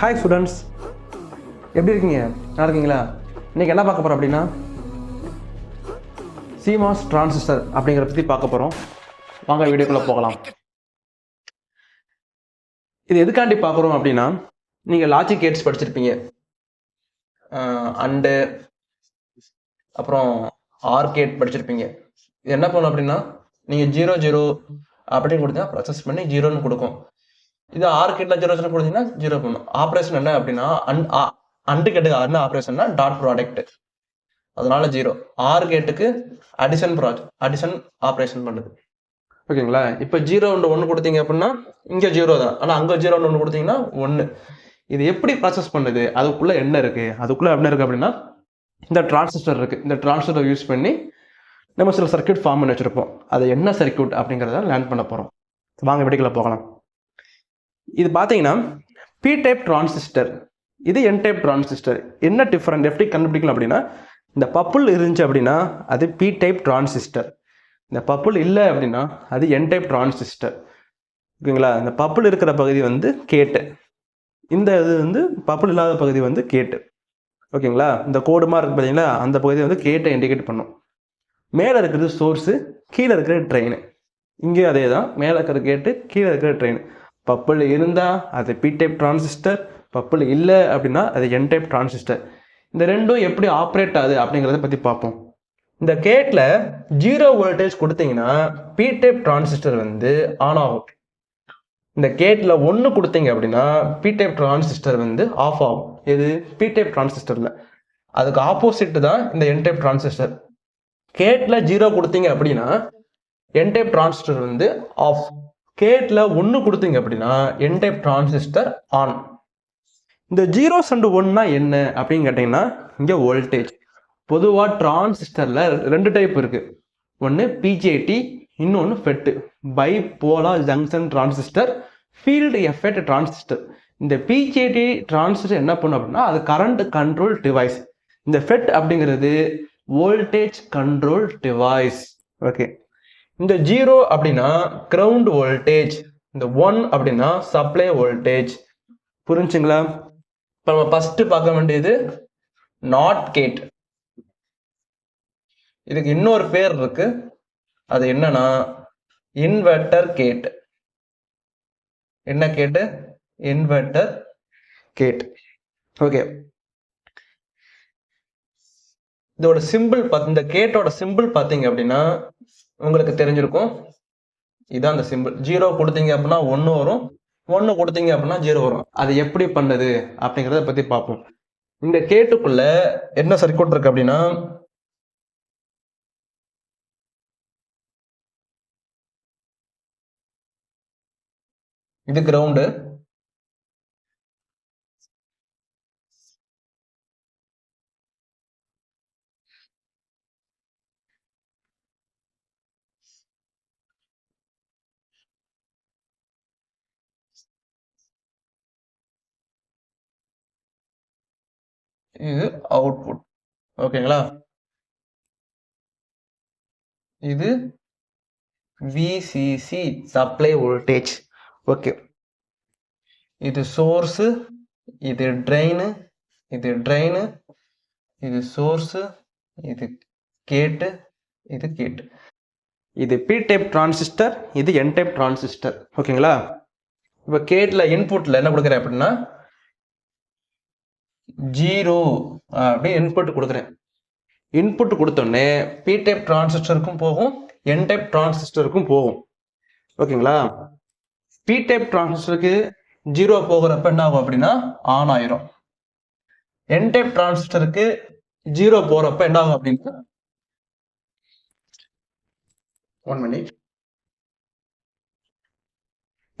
Hi students எப்படி இருக்கீங்க? நல்லா இருக்கீங்களா? இன்றைக்கி என்ன பார்க்க போகிறோம் அப்படின்னா? சிமாஸ் டிரான்சிஸ்டர் அப்படிங்கிறத பற்றி பார்க்க போகிறோம் வாங்க வீடியோக்குள்ளே போகலாம். இது எதுக்காண்டி பார்க்குறோம் அப்படின்னா நீங்கள் லாஜிக் கேட்ஸ் படிச்சிருப்பீங்க. அண்டு அப்புறம் ஆர்கேட் படிச்சிருப்பீங்க. இது என்ன பண்ணும் அப்படின்னா நீங்கள் ஜீரோ ஜீரோ அப்படின்னு கொடுத்தா ப்ராசஸ் பண்ணி ஜீரோன்னு கொடுக்கும். இது ஆர்கேட்டில் ஜீரோ ஜீரோ கொடுத்தீங்கன்னா ஜீரோ பண்ணும் ஆப்ரேஷன் என்ன அப்படின்னா அன் அண்டு கேட்டுக்கு என்ன ஆப்ரேஷன்னா டாட் ப்ராடக்ட் அதனால ஜீரோ ஆர் கேட்டுக்கு அடிஷன் ப்ராஜெக்ட் அடிஷன் ஆப்ரேஷன் பண்ணுது. ஓகேங்களா? இப்போ ஜீரோ ஒன்று ஒன்று கொடுத்தீங்க அப்படின்னா இங்கே ஜீரோ தான். ஆனால் அங்கே ஜீரோ ஒன்று கொடுத்தீங்கன்னா ஒன்று இது எப்படி ப்ராசஸ் பண்ணுது? அதுக்குள்ளே என்ன இருக்குது அதுக்குள்ளே என்ன இருக்குது அப்படின்னா இந்த டிரான்சிஸ்டர் இருக்குது இந்த டிரான்சிஸ்டரை யூஸ் பண்ணி நம்ம சில சர்க்யூட் ஃபார்ம் பண்ணி வச்சுருப்போம். அது என்ன சர்க்யூட் அப்படிங்கிறத லேர்ன் பண்ண போகிறோம் வாங்க வெடிக்கல போகலாம். இது பார்த்தீங்கன்னா பி டைப் டிரான்சிஸ்டர் இது என் டைப் டிரான்சிஸ்டர் என்ன டிஃப்ரெண்ட் எப்படி கண்டுபிடிக்கலாம் அப்படின்னா இந்த பப்புள் இருந்துச்சு அப்படின்னா அது பி டைப் டிரான்சிஸ்டர் இந்த பப்புள் இல்லை அப்படின்னா அது என் டைப் டிரான்சிஸ்டர் ஓகேங்களா? இந்த பப்புள் இருக்கிற பகுதி வந்து கேட்டு. இந்த இது வந்து பப்புள் இல்லாத பகுதி வந்து கேட்டு. ஓகேங்களா? இந்த கோடுமா இருக்கு பார்த்தீங்களா அந்த பகுதி வந்து கேட்டை இண்டிகேட் பண்ணும். மேலே இருக்கிறது சோர்ஸு கீழே இருக்கிற ட்ரெயின் இங்கேயும் அதே தான் மேலே இருக்கிற கேட்டு கீழே இருக்கிற ட்ரெயின் பப்பிள் இருந்தால் அது பி டைப் டிரான்சிஸ்டர் பப்பிள் இல்லை அப்படின்னா அது என் டைப் டிரான்சிஸ்டர் இந்த ரெண்டும் எப்படி ஆப்ரேட் ஆகுது அப்படிங்கிறத பற்றி பார்ப்போம். இந்த கேட்டில் ஜீரோ வோல்டேஜ் கொடுத்தீங்கன்னா பி டைப் டிரான்சிஸ்டர் வந்து ஆன் ஆகும். இந்த கேட்டில் ஒன்று கொடுத்தீங்க அப்படின்னா பி டைப் டிரான்சிஸ்டர் வந்து ஆஃப் ஆகும். எது? பி டைப் டிரான்சிஸ்டரில் அதுக்கு ஆப்போசிட் தான் இந்த என் டைப் டிரான்சிஸ்டர் கேட்டில் ஜீரோ கொடுத்தீங்க அப்படின்னா என் டைப் டிரான்சிஸ்டர் வந்து ஆஃப் கேட்டில் ஒன்று கொடுத்தீங்க அப்படின்னா என் டைப் டிரான்சிஸ்டர் ஆன் இந்த ஜீரோ சண்டு ஒன்னா என்ன அப்படின்னு கேட்டிங்கன்னா இங்கே வோல்டேஜ் பொதுவாக டிரான்சிஸ்டரில் ரெண்டு டைப் இருக்குது ஒன்று பிஜேடி இன்னொன்று FET bipolar junction transistor field effect transistor இந்த பிஜேடி டிரான்சிஸ்டர் என்ன பண்ணும் அப்படின்னா அது கரண்ட் கண்ட்ரோல் டிவைஸ் இந்த ஃபெட் அப்படிங்கிறது வோல்டேஜ் கண்ட்ரோல் டிவைஸ் ஓகே இந்த ஜீரோ அப்படின்னா கிரவுண்ட் வோல்டேஜ் இந்த ஒன் அப்படின்னா சப்ளை வோல்டேஜ் புரிஞ்சுங்களா? இப்போ நம்ம ஃபர்ஸ்ட் பார்க்க வேண்டியது நாட் கேட் இதுக்கு இன்னொரு பேர் இருக்கு. அது என்னன்னா இன்வெர்டர் கேட் என்ன கேட்டு இன்வெர்டர் கேட் ஓகே இதோட சிம்பிள் இந்த கேட்டோட சிம்பிள் பார்த்தீங்க அப்படின்னா உங்களுக்கு தெரிஞ்சிருக்கும். இதான் அந்த சிம்பிள் ஜீரோ கொடுத்தீங்க அப்படின்னா ஒன்று வரும். ஒன்று கொடுத்தீங்க அப்படின்னா ஜீரோ வரும். அது எப்படி பண்ணுது அப்படிங்கிறத பற்றி பார்ப்போம். இந்த கேட்டுக்குள்ள என்ன சர்க்யூட் இருக்கு அப்படின்னா இது கிரவுண்டு இது அவுட்புட் ஓகேங்களா? இது விசிசி சப்ளை வோல்டேஜ் ஓகே. இது சோர்ஸு இது ட்ரெயின் இது ட்ரெயின் இது சோர்ஸு இது கேட்டு இது கேட்டு இது பி டைப் டிரான்சிஸ்டர் இது என் டைப் டிரான்சிஸ்டர் ஓகேங்களா? இப்போ கேட்டில் இன்புட்டில் என்ன கொடுக்குறேன் அப்படின்னா ஜீரோ அப்படின்னு இன்புட் கொடுக்குறேன். இன்புட் கொடுத்தோடனே பி டைப் டிரான்சிஸ்டருக்கும் போகும் என் டைப் டிரான்சிஸ்டருக்கும் போகும். ஓகேங்களா? பி டைப் டிரான்சிஸ்டருக்கு ஜீரோ போகிறப்ப என்ன ஆகும் அப்படின்னா ஆன் ஆயிரும். என் டைப் டிரான்சிஸ்டருக்கு ஜீரோ போறப்ப என்ன ஆகும் அப்படின்னா ஒன் மினிட்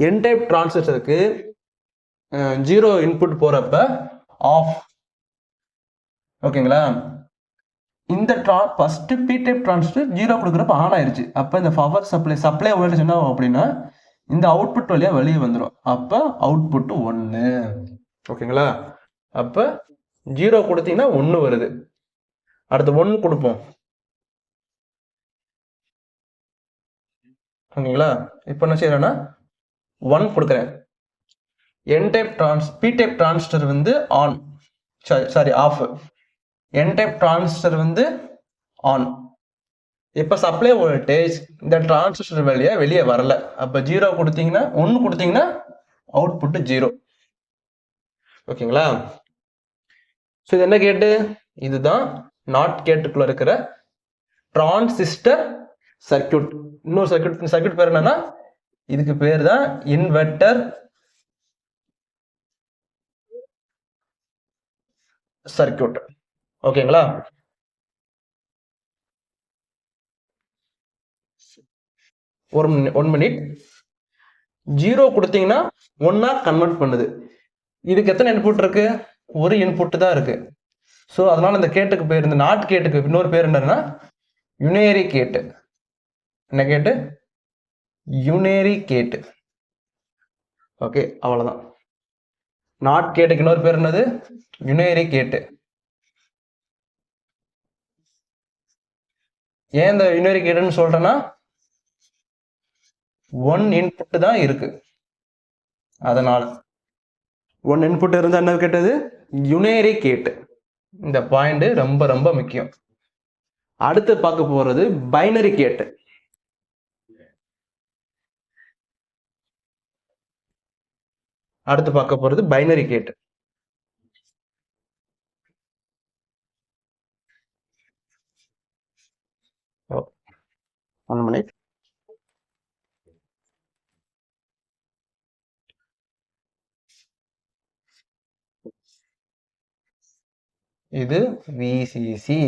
என் டைப் டிரான்சிஸ்டருக்கு ஜீரோ இன்புட் போறப்ப ஆஃப் ஓகேங்களா? இந்த draw first P type transistor zero கொடுக்குறப்ப ஆன் ஆயிடுச்சு அப்போ இந்த பவர் சப்ளை சப்ளை வோல்டேஜ் என்ன ஆகும் அப்படின்னா இந்த அவுட்புட் வழியாக வெளியே வந்துடும் அப்போ அவுட்புட் ஒன்று ஓகேங்களா? அப்போ ஜீரோ கொடுத்தீங்கன்னா ஒன்று வருது. அடுத்து ஒன்று கொடுப்போம். ஓகேங்களா? இப்போ என்ன செய்யறேன்னா ஒன் கொடுக்குறேன். N type trans P type transistor வந்து on sorry off N type transistor வந்து ஆன் இப்போ சப்ளை வோல்டேஜ் இந்த டிரான்சிஸ்டர் வழியாக வெளியே வரல. அப்போ ஜீரோ கொடுத்தீங்கன்னா ஒன்று கொடுத்தீங்கன்னா அவுட்புட்டு ஜீரோ ஓகேங்களா? ஸோ இது என்ன கேட்டு? இதுதான் நாட் கேட்டுக்குள்ள இருக்கிற டிரான்சிஸ்டர் சர்க்கியூட் இன்னொரு சர்க்கியூட் சர்க்கியூட் பேர் என்னன்னா இதுக்கு பேர் தான் இன்வெர்டர் சர்க்கியூட் ஓகேங்களா? ஒரு ஒன் மினிட். ஜீரோ கொடுத்தீங்கன்னா ஒன்னா கன்வெர்ட் பண்ணுது. இதுக்கு எத்தனை இன்புட் இருக்கு? ஒரு இன்புட் தான் இருக்கு. ஸோ அதனால இந்த கேட்டுக்கு பேர் இந்த நாட் கேட்டுக்கு இன்னொரு பேர் என்னன்னா யுனேரி கேட்டு. என்ன கேட்டு? யுனேரி கேட்டு. ஓகே அவ்வளோதான் நாட் கேட்டுக்கு இன்னொரு பேர் என்னது? யுனேரி கேட்டு. ஏன் இந்த யுனேரி கேட்டுன்னு சொல்றேன்னா ஒன் இன்புட் தான் இருக்கு. அதனால ஒன் இன்புட் இருந்தா என்ன கேட்டது? யுனேரி கேட்டு இந்த பாயிண்ட் ரொம்ப ரொம்ப முக்கியம். அடுத்து பார்க்க போறது பைனரி கேட்டு அடுத்து பார்க்க போறது பைனரி கேட்டு ஒன் மினிட் இது விசிசி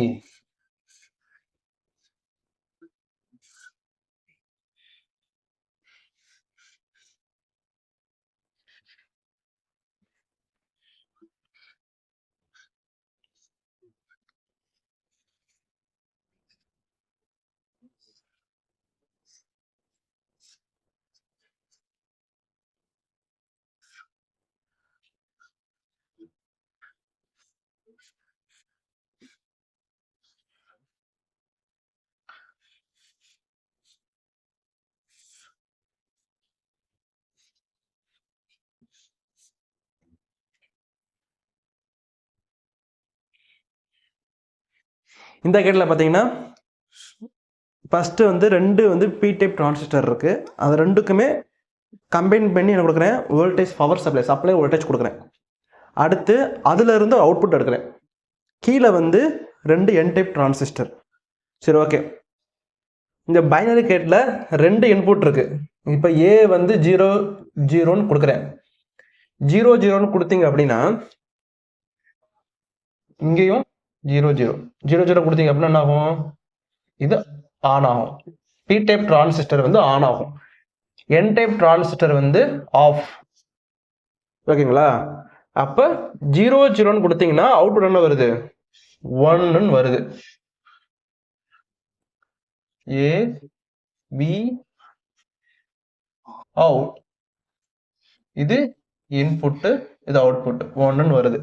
இந்த கேட்டில் பார்த்தீங்கன்னா ஃபஸ்ட்டு வந்து ரெண்டு வந்து பி டைப் டிரான்சிஸ்டர் இருக்குது அது ரெண்டுக்குமே கம்பைன் பண்ணி என்ன கொடுக்குறேன்? Voltage power supply supply voltage கொடுக்குறேன். அடுத்து அதிலிருந்து அவுட்புட் எடுக்கிறேன். கீழே வந்து ரெண்டு என் டைப் டிரான்சிஸ்டர் சரி ஓகே இந்த பைனரி கேட்டில் ரெண்டு இன்புட் இருக்குது இப்போ ஏ வந்து ஜீரோ ஜீரோன்னு கொடுக்குறேன். ஜீரோ ஜீரோன்னு கொடுத்தீங்க அப்படின்னா இங்கேயும் ஜீரோ ஜீரோ. ஜீரோ ஜீரோ கொடுத்தீங்க அப்படின்னா என்ன ஆகும்? இது ஆன் ஆகும். பி டைப் டிரான்சிஸ்டர் வந்து ஆன் ஆகும். என் டைப் டிரான்சிஸ்டர் வந்து ஆஃப் ஓகேங்களா? அப்ப ஜீரோ ஜீரோன்னு கொடுத்தீங்கன்னா அவுட்புட் என்ன வருது? ஒன்னு வருது. ஏ பி அவுட் இது இன்புட்டு இது அவுட்புட் ஒன்னு வருது.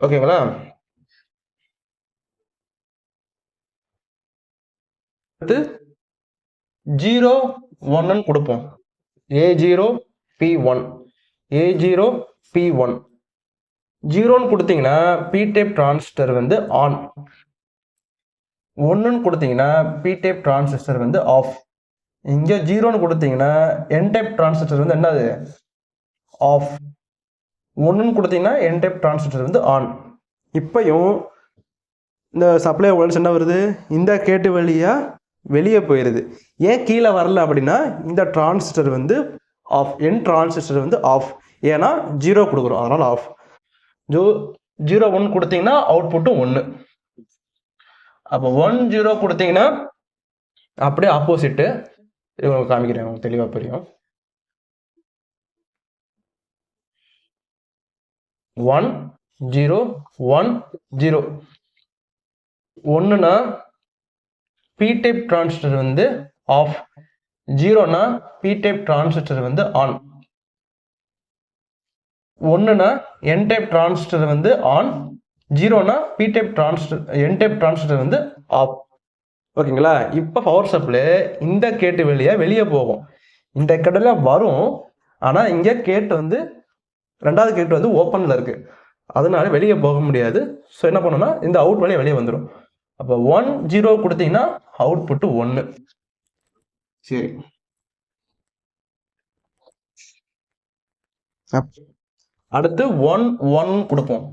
ஓகேங்களா? அடுத்து ஜீரோ ஒன்னு கொடுப்போம். A zero B one A zero B one ஜீரோன்னு கொடுத்தீங்கன்னா பி டைப் டிரான்சிஸ்டர் வந்து ஆன் ஒன்றுன்னு கொடுத்தீங்கன்னா பி டைப் டிரான்சிஸ்டர் வந்து ஆஃப் இங்கே ஜீரோன்னு கொடுத்தீங்கன்னா என் டைப் டிரான்சிஸ்டர் வந்து என்னது? ஆஃப் ஒன்றுன்னு கொடுத்தீங்கன்னா என் டைப் டிரான்சிஸ்டர் வந்து ஆன் இப்பையும் இந்த சப்ளை வோல்டேஜ் என்ன வருது? இந்த கேட்டு வழியாக வெளியே போயிடுது ஏன் கீழே வரல அப்படின்னா இந்த டிரான்சிஸ்டர் வந்து ஆஃப் என் டிரான்சிஸ்டர் வந்து ஆஃப் ஏன்னா ஜீரோ கொடுக்குறோம். அதனால் ஆஃப் ஜோ ஜீரோ ஒன் கொடுத்தீங்கன்னா அவுட்புட்டும் ஒன்று அப்போ ஒன் ஜீரோ கொடுத்தீங்கன்னா அப்படியே ஆப்போசிட்டு உங்களுக்கு காமிக்கிறேன். உங்களுக்கு தெளிவாக புரியும். ஒன் ஜீரோ ஒன் ஜீரோ ஒன்றுனா பி டைப் டிரான்சிஸ்டர் வந்து ஆஃப் ஜீரோனா பி டைப் டிரான்சிஸ்டர் வந்து ஆன் ஒன்றுனா என் டைப் டிரான்சிஸ்டர் வந்து on ஜீரோனா P type transistor N type transistor வந்து ஆஃப் ஓகேங்களா? இப்போ பவர் சப்ளை இந்த கேட்டு வெளியே வெளியே போகும். இந்த கடையில் வரும். ஆனால் இங்கே கேட்டு வந்து ரெண்டாவது கேட்டு வந்து ஓப்பனில் இருக்குது அதனால வெளியே போக முடியாது. ஸோ என்ன பண்ணணும்னா இந்த அவுட் வழியே வெளியே வந்துடும் அப்போ ஒன் ஜீரோ கொடுத்தீங்கன்னா அவுட் புட்டு ஒன்று சரி அடுத்து ஒன் ஒன் கொடுப்போம்.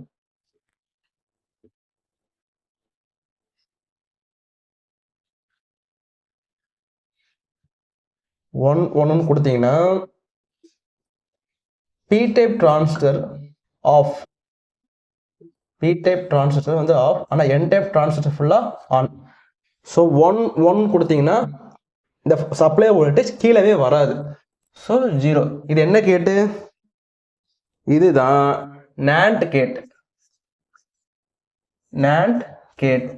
ஒன் ஒன்னு கொடுத்தீங்கன்னா P type transistor off P type transistor வந்து ஆஃப் ஆனால் என் டைப் டிரான்சிஸ்டர் ஃபுல்லாக ஆன் ஸோ ஒன் ஒன் கொடுத்தீங்கன்னா இந்த சப்ளை வோல்டேஜ் கீழவே வராது. ஸோ ஜீரோ இது என்ன கேட்டு? இதுதான் NAND gate NAND gate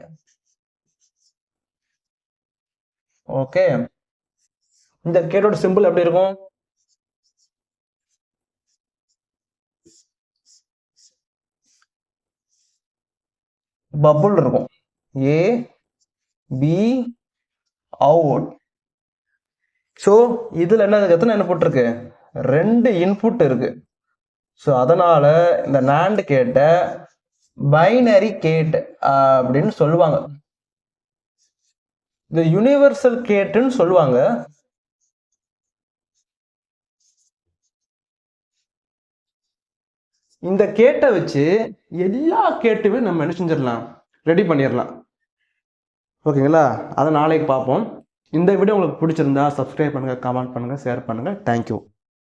okay இந்த கேட்டோட சிம்பிள் எப்படி இருக்கும்? பபுள் இருக்கும். ஏ பி அவுட் ஸோ இதில் என்ன எத்தனை என்ன போட்டிருக்கு ரெண்டு இன்புட் இருக்கு. ஸோ அதனால இந்த நாண்டு கேட்ட பைனரி கேட் அப்படின்னு சொல்லுவாங்க. இந்த யுனிவர்சல் கேட்டுன்னு சொல்லுவாங்க. இந்த கேட்டை வச்சு எல்லா கேட்டுமே நம்ம என்ன செஞ்சிடலாம்? ரெடி பண்ணிடலாம். ஓகேங்களா? அதை நாளைக்கு பார்ப்போம். இந்த வீடியோ உங்களுக்கு பிடிச்சிருந்தா சப்ஸ்கிரைப் பண்ணுங்கள் கமெண்ட் பண்ணுங்கள் ஷேர் பண்ணுங்கள் தேங்க்யூ